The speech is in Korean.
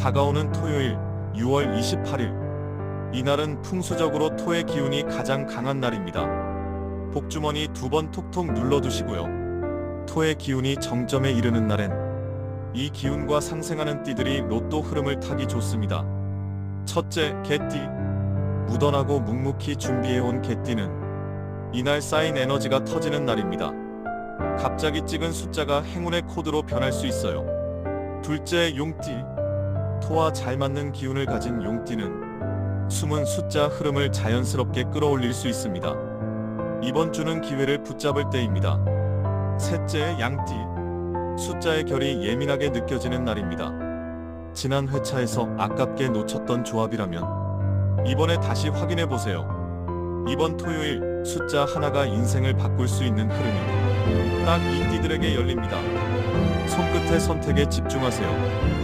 다가오는 토요일 6월 28일. 이날은 풍수적으로 토의 기운이 가장 강한 날입니다. 복주머니 두 번 톡톡 눌러두시고요. 토의 기운이 정점에 이르는 날엔 이 기운과 상생하는 띠들이 로또 흐름을 타기 좋습니다. 첫째, 개띠. 무던하고 묵묵히 준비해온 개띠는 이날 쌓인 에너지가 터지는 날입니다. 갑자기 찍은 숫자가 행운의 코드로 변할 수 있어요. 둘째, 용띠. 토와 잘 맞는 기운을 가진 용띠는 숨은 숫자 흐름을 자연스럽게 끌어올릴 수 있습니다. 이번 주는 기회를 붙잡을 때입니다. 셋째, 양띠. 숫자의 결이 예민하게 느껴지는 날입니다. 지난 회차에서 아깝게 놓쳤던 조합이라면 이번에 다시 확인해 보세요. 이번 토요일 숫자 하나가 인생을 바꿀 수 있는 흐름이 딱 이 띠들에게 열립니다. 손끝의 선택에 집중하세요.